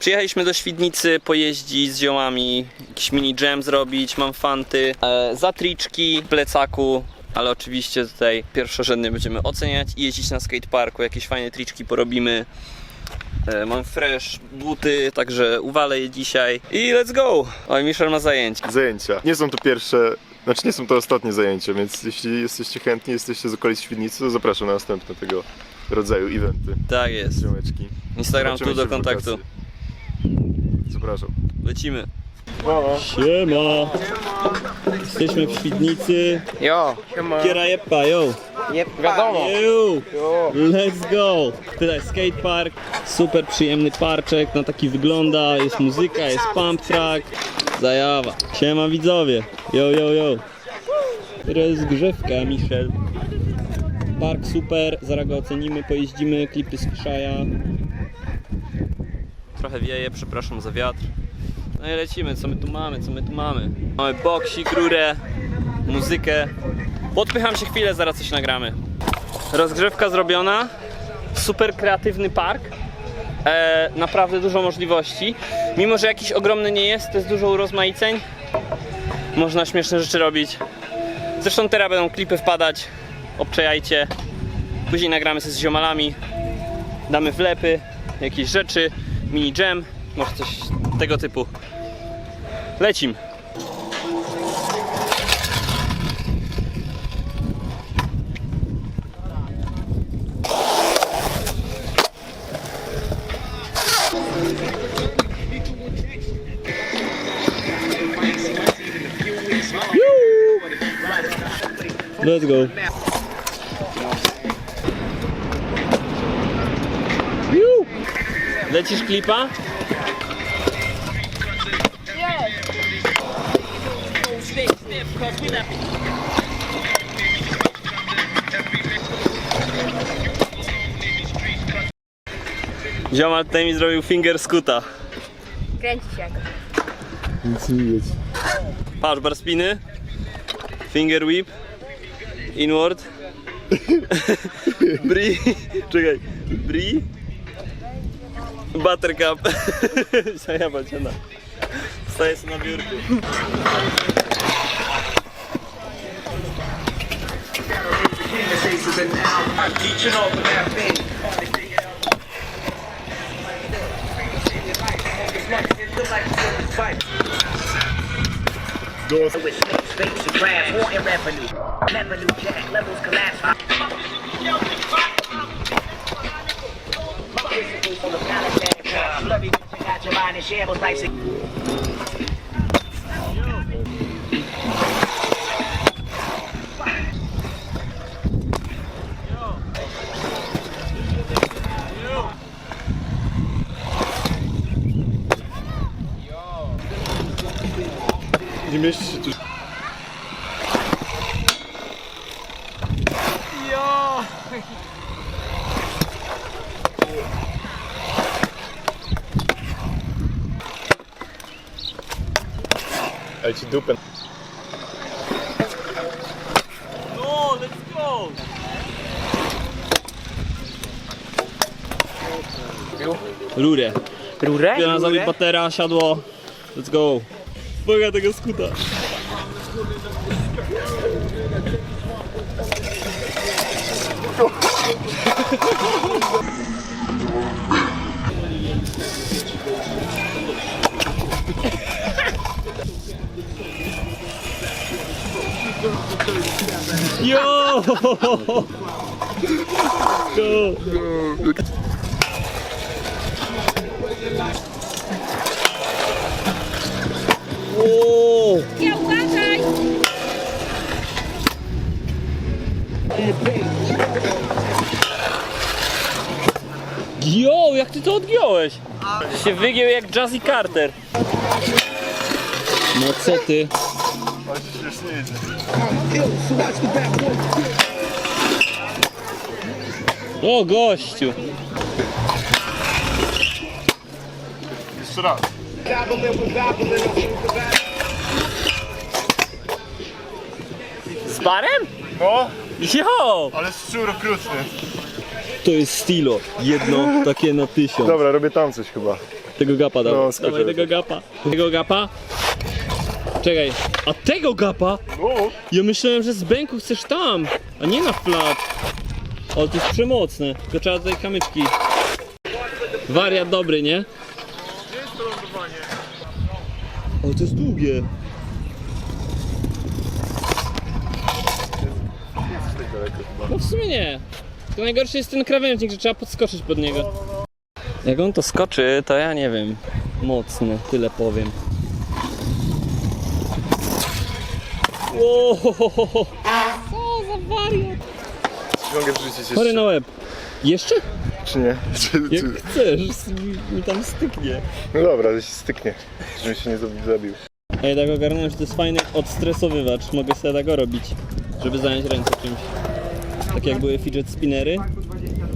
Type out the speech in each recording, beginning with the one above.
Przyjechaliśmy do Świdnicy pojeździć z ziołami, jakiś mini jam zrobić, mam fanty, e, zatriczki w plecaku, ale oczywiście tutaj pierwszorzędnie będziemy oceniać i jeździć na skateparku, jakieś fajne triczki porobimy. E, mam fresh buty, także uwalę je dzisiaj i let's go! Oj, Michel ma zajęcie. Zajęcia. Nie są to pierwsze, znaczy nie są to ostatnie zajęcia, więc jeśli jesteście chętni, jesteście z okolic Świdnicy, to zapraszam na następne tego rodzaju eventy. Tak jest. Ziomeczki. Instagram Zobaczymy tu do kontaktu. Zapraszam. Lecimy. Siema! Jesteśmy w Świdnicy. Jo, Kiera jepa, yo! nie wiadomo. Yo! Let's go! Tutaj skatepark, super przyjemny parczek, no taki wygląda, jest muzyka, jest pump track. Zajawa. Siema widzowie! Yo, yo, yo! Rozgrzewka, Michel. Park super, zaraz go ocenimy, pojeździmy, klipy z Krzaja. Trochę wieje, przepraszam za wiatr. No i lecimy, co my tu mamy, co my tu mamy. Mamy boksik, rurę, muzykę. Podpycham się chwilę, zaraz coś nagramy. Rozgrzewka zrobiona. Super kreatywny park. E, naprawdę dużo możliwości. Mimo, że jakiś ogromny nie jest, to jest dużo urozmaiceń. Można śmieszne rzeczy robić. Zresztą teraz będą klipy wpadać. Obczajajcie. Później nagramy sobie z ziomalami. Damy wlepy, jakieś rzeczy, mini jam, może coś tego typu. Lecim. Let's go! Lecisz klipa? Ziomal tutaj mi zrobił finger skuta. Kręci się. Nic nie widać. Patrz, bar spiny. Finger whip. Inward. Bri. Czekaj. Bri. Buttercup. Zajaba cię na. Staję sobie na biurku. with Got your mind in shambles like... Die mist zit dus... Ja! Ej ci dupę. No, let's go! Rurę. Rurę? Piona za patera, siadło. Let's go. Boga tego skuta. Yo! Go! O! Nie uważaj! Jo, jak ty to odgiąłeś? Się wygiął jak Jazzy Carter. No co ty? O gościu! Jeszcze raz. Z barem? No, Jo! ale szczur okrutny. To jest stilo. Jedno takie na tysiąc. Dobra, robię tam coś chyba. Tego gapa dawaj. No, dawaj tego gapa. Tego gapa? Czekaj, a tego gapa? Ja myślałem, że z bęku chcesz tam, a nie na flat. O, to jest przemocne. Tylko trzeba tutaj kamyczki. Wariat dobry, nie? O, to jest długie. No w sumie nie. To najgorszy jest ten krawężnik, że trzeba podskoczyć pod niego. Jak on to skoczy, to ja nie wiem. Mocny, tyle powiem. Wow, co za wariat. Mogę wrzucić Chory jeszcze, na łeb. Jeszcze? czy nie? Czy, Jak czy... chcesz, mi- mi tam styknie. No dobra, że się styknie, żebym się nie zabi- zabił. Ja tak ogarnąłem, że to jest fajny odstresowywacz. Mogę sobie tak robić, żeby zająć ręce czymś. Tak jak były fidget spinnery.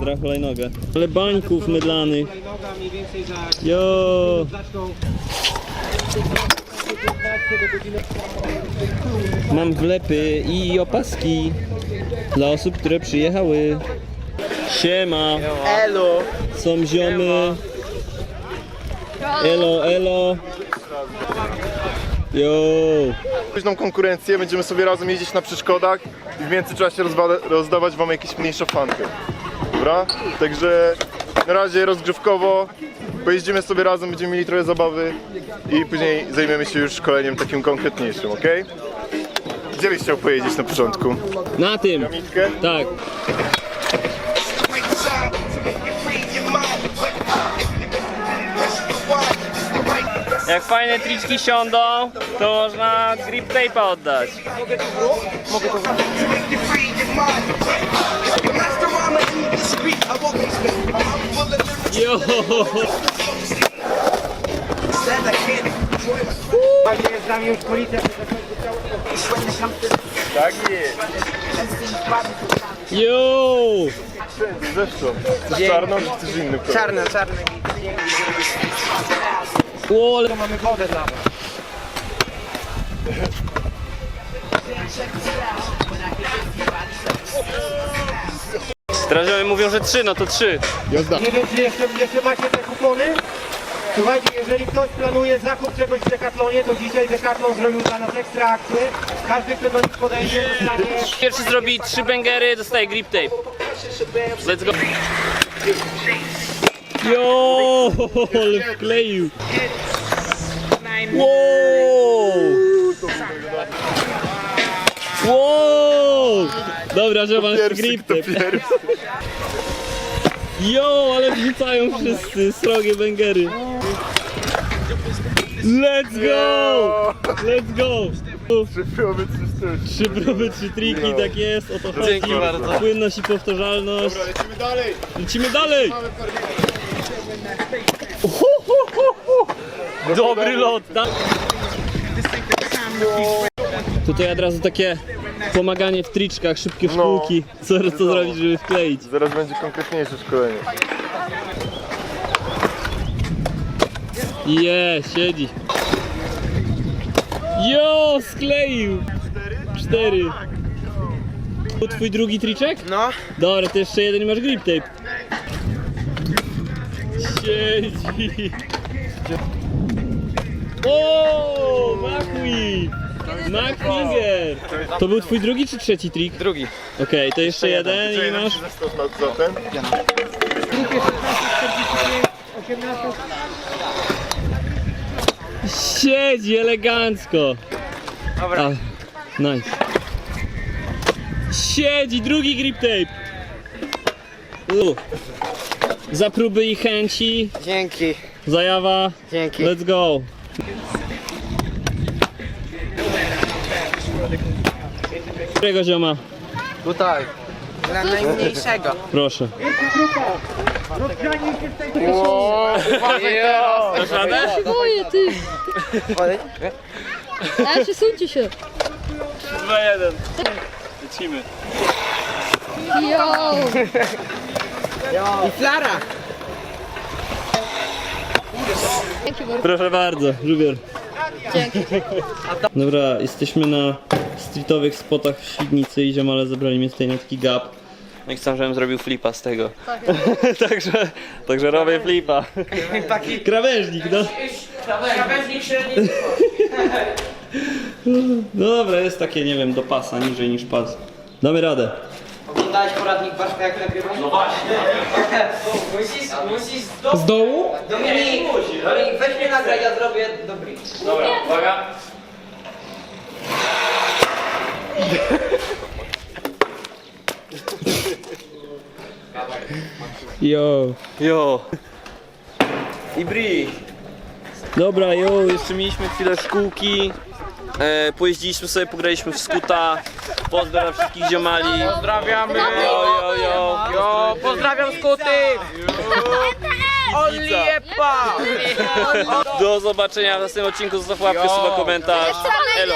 Teraz hulajnogę. Ale bańków mydlanych. Jo. Mam wlepy i opaski dla osób, które przyjechały. Siema. Elo! Są ziomy. Elo, elo. Jo. Luźną konkurencję, będziemy sobie razem jeździć na przeszkodach i w międzyczasie rozdawać wam jakieś mniejsze fanty. Dobra? Także na razie rozgrzewkowo pojeździmy sobie razem, będziemy mieli trochę zabawy i później zajmiemy się już szkoleniem takim konkretniejszym, ok? Gdzie byś chciał pojeździć na początku? Na tym. Mitkę? Tak. Jak fajne triczki siądą, to można grip tape'a oddać. Jo. Jest z nami już policja. Tak jest. Jo. Zresztą. Chcesz czarną, czy chcesz inny kolor? Czarne, czarne. O, ale... Mamy wodę nawet. Strażowie mówią, że trzy, no to trzy. Nie wiem, czy jeszcze, jeszcze macie te kupony? Słuchajcie, jeżeli ktoś planuje zakup czegoś w Decathlonie, to dzisiaj Decathlon zrobił dla nas ekstra akcję. Każdy, kto do nich podejdzie, dostanie... Pierwszy zrobi trzy bęgery, dostaje grip tape. Let's go. Jo, ale wkleił. Wow. Dobra, że masz grip. Jo, ale wrzucają wszyscy srogie bęgery. Let's go! Let's go! Przypiowy trzy sztuki. Trzy próby, trzy triki, tak jest, o to chodzi. Dzięki bardzo. Płynność i powtarzalność. Dobra, lecimy dalej. Lecimy dalej! Dobry lot. Tak. Tutaj od razu takie pomaganie w triczkach, szybkie szkółki. Co, co zrobić, żeby wkleić? Zaraz będzie konkretniejsze szkolenie. Je, siedzi. Jo, skleił! Cztery. To twój drugi triczek? No. Dobra, to jeszcze jeden i masz grip tape. Siedzi. O, McQueen! McFinger! To był twój drugi czy trzeci trik? Drugi. Okej, to jeszcze jeden i masz... Zestaw na za ten. Siedzi elegancko! Dobra. A, nice. Siedzi, drugi grip tape. U. Za próby i chęci, Dzięki, zajawa, dzięki. let's go. Którego zioma? Tutaj. Dla najmniejszego. Proszę. Dasz radę? Boję ty! A przesuńcie się! 2-1. Lecimy. Jo! I Flara. Dzięki bardzo. Proszę bardzo, żubier. Dzięki. Dobra, jesteśmy na streetowych spotach w Świdnicy i ziomale zabrali mnie tutaj na taki gap. No i chcą, żebym zrobił flipa z tego. Tak. także, także robię flipa. Taki krawężnik, no. Krawężnik średni. No dobra, jest takie, nie wiem, do pasa, niżej niż pas. Damy radę. Oglądałeś poradnik Bartka jak nagrywać? No właśnie. musisz, musisz Z dołu? Dominik, Dominik, weź mnie nagraj, ja zrobię dobry. Dobra, uwaga. Jo. Jo. I bri. Dobra, jo, Jeszcze mieliśmy chwilę szkółki. E, pojeździliśmy sobie, pograliśmy w skuta. Pozdrawiam wszystkich ziomali. Pozdrawiamy. Jo, jo, jo. Jo, pozdrawiam skuty. Only Epa. Do zobaczenia w następnym odcinku. Zostaw łapkę, suba, komentarz. Elo.